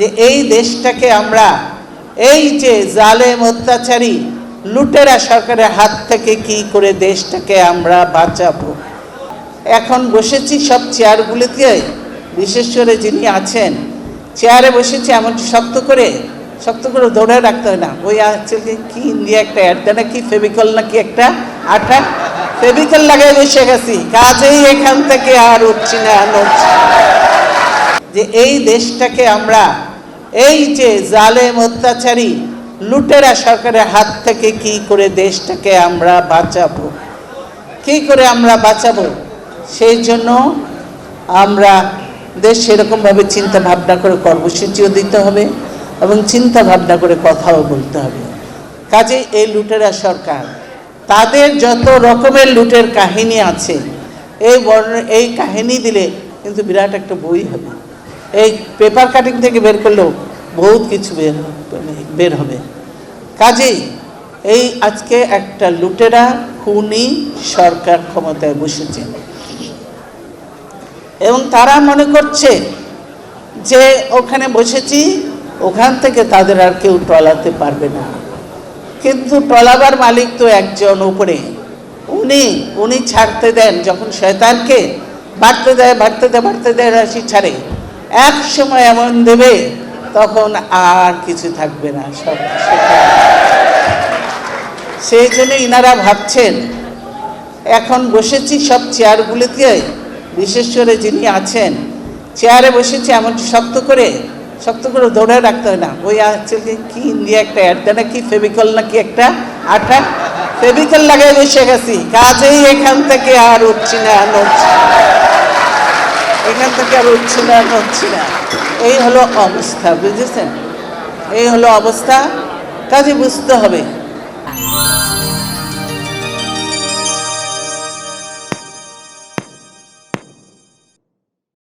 যে এই দেশটাকে আমরা এই যে জালেম অত্যাচারী লুটেরা সরকারের হাত থেকে কি করে দেশটাকে আমরা বাঁচাবো? এখন বসেছি সব চেয়ারগুলিতে, বিশেষ করে যিনি আছেন, চেয়ারে বসেছি এমন শক্ত করে শক্ত করে ধরে রাখতে হয় না। ওই অ্যাকচুয়ালি কি ইন্ডিয়া একটা অ্যাড দেয় না কি ফেভিকল নাকি একটা আঠা ফেভিকল লাগাই বসে গেছি, কাজেই এখান থেকে আর উঠছি না। যে এই দেশটাকে আমরা এই যে জালেম অত্যাচারী, লুটেরা সরকারের হাত থেকে কি করে দেশটাকে আমরা বাঁচাবো? কি করে আমরা বাঁচাবো? সেই জন্য আমরা দেশ সেরকমভাবে চিন্তা ভাবনা করে কর্মসূচিও দিতে হবে এবং চিন্তা ভাবনা করে কথাও বলতে হবে। কাজে এই লুটেরা সরকার, তাদের যত রকমের লুটের কাহিনী আছে, এই বর্ণ, এই কাহিনী দিলে কিন্তু বিরাট একটা বই হবে। এই পেপার কাটিং থেকে বের করলেও বহুত কিছু বের বের হবে। কাজেই এই আজকে একটা লুটেরা খুনি সরকার ক্ষমতায় বসেছে। এবং তারা মনে করছে যে ওখানে বসেছি, ওখান থেকে তাদের আর কেউ টলাতে পারবে না। কিন্তু টলাবার মালিক তো একজন উপরে। উনি উনি ছাড়তে দেন, যখন শয়তানকে বাড়তে দেয় বাড়তে দেয় বাড়তে দেয়, রাশি ছাড়ে। এক সময় এমন দেবে, তখন আর কিছু থাকবে না, সব। সেই জন্য ইনারা ভাবছেন, এখন বসেছি সব চেয়ারগুলিতে, বিশেষ করে যিনি আছেন, চেয়ারে বসেছি এমন শক্ত করে শক্ত করে ধরে রাখতে হয় না ওই অ্যাকচুয়ালি কি ইন্ডিয়া একটা অ্যাড দেয় না কি ফেভিকল নাকি একটা আঠা ফেভিকল লাগাই বসে গেছি, কাজেই এখান থেকে আর উঠছি না, নড়ছি। এখান থেকে আর উঠছি না হচ্ছি না। এই হলো অবস্থা, বুঝেছেন? এই হলো অবস্থা, কাজে বুঝতে হবে।